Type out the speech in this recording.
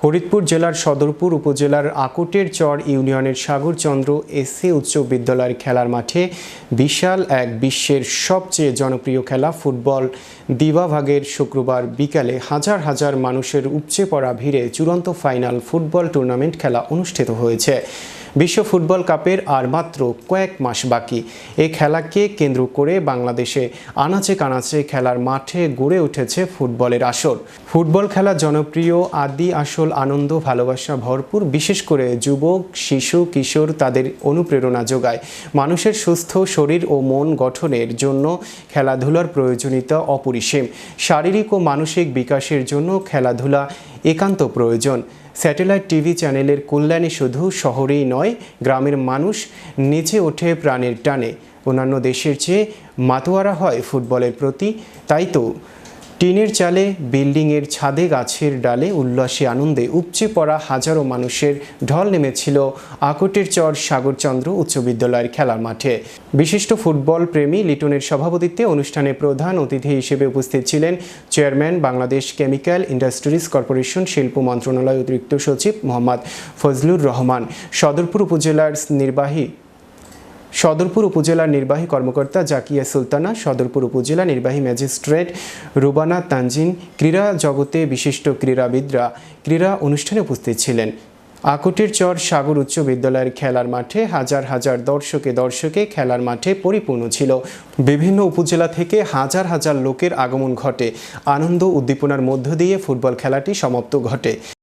ফরিদপুর জেলার সদরপুর উপজেলার আকুটের চর ইউনিয়নের সাগরচন্দ্র এসসি উচ্চ বিদ্যালয়ের খেলার মাঠে বিশাল এক বিশ্বের সবচেয়ে জনপ্রিয় খেলা ফুটবল দিবাভাগের শুক্রবার বিকালে হাজার হাজার মানুষের উপচে পড়া ভিড়ে চূড়ান্ত ফাইনাল ফুটবল টুর্নামেন্ট খেলা অনুষ্ঠিত হয়েছে। বিশ্ব ফুটবল কাপের আর মাত্র কয়েক মাস বাকি। এ খেলাকে কেন্দ্র করে বাংলাদেশে আনাচে কানাচে খেলার মাঠে গড়ে উঠেছে ফুটবলের আসর। ফুটবল খেলা জনপ্রিয় আদি আসল আনন্দ, ভালোবাসা ভরপুর, বিশেষ করে যুবক, শিশু, কিশোর তাদের অনুপ্রেরণা যোগায়। মানুষের সুস্থ শরীর ও মন গঠনের জন্য খেলাধুলার প্রয়োজনীয়তা অপরিসীম। শারীরিক ও মানসিক বিকাশের জন্য খেলাধুলা একান্ত প্রয়োজন। স্যাটেলাইট টিভি চ্যানেলের কল্যাণে শুধু শহরেই নয়, গ্রামের মানুষ নেচে ওঠে প্রাণের টানে। অন্যান্য দেশের চেয়ে মাতোয়ারা হয় ফুটবলের প্রতি, তাই তো টিনের চালে, বিল্ডিংয়ের ছাদে গাছের ডালে উল্লাসী আনন্দে উপচে পড়া হাজারো মানুষের ঢল নেমেছিল আকটের চর সাগরচন্দ্র উচ্চ বিদ্যালয়ের খেলার মাঠে। বিশিষ্ট ফুটবল প্রেমী লিটনের সভাপতিত্বে অনুষ্ঠানে প্রধান অতিথি হিসেবে উপস্থিত ছিলেন chairman Bangladesh chemical industries corporation শিল্প মন্ত্রণালয় অতিরিক্ত সচিব মোহাম্মদ ফজলুর রহমান। সদরপুর উপজেলার নির্বাহী সদরপুর উপজেলার নির্বাহী কর্মকর্তা জাকিয়া সুলতানা, সদরপুর উপজেলা নির্বাহী ম্যাজিস্ট্রেট রুবানা তানজিন, ক্রীড়া জগতে বিশিষ্ট ক্রীড়াবিদরা ক্রীড়া অনুষ্ঠানে উপস্থিত ছিলেন। আকুটের চর সাগর উচ্চ বিদ্যালয়ের খেলার মাঠে হাজার হাজার দর্শকে দর্শকে খেলার মাঠে পরিপূর্ণ ছিল। বিভিন্ন উপজেলা থেকে হাজার হাজার লোকের আগমন ঘটে। আনন্দ উদ্দীপনার মধ্য দিয়ে ফুটবল খেলাটি সমাপ্ত ঘটে।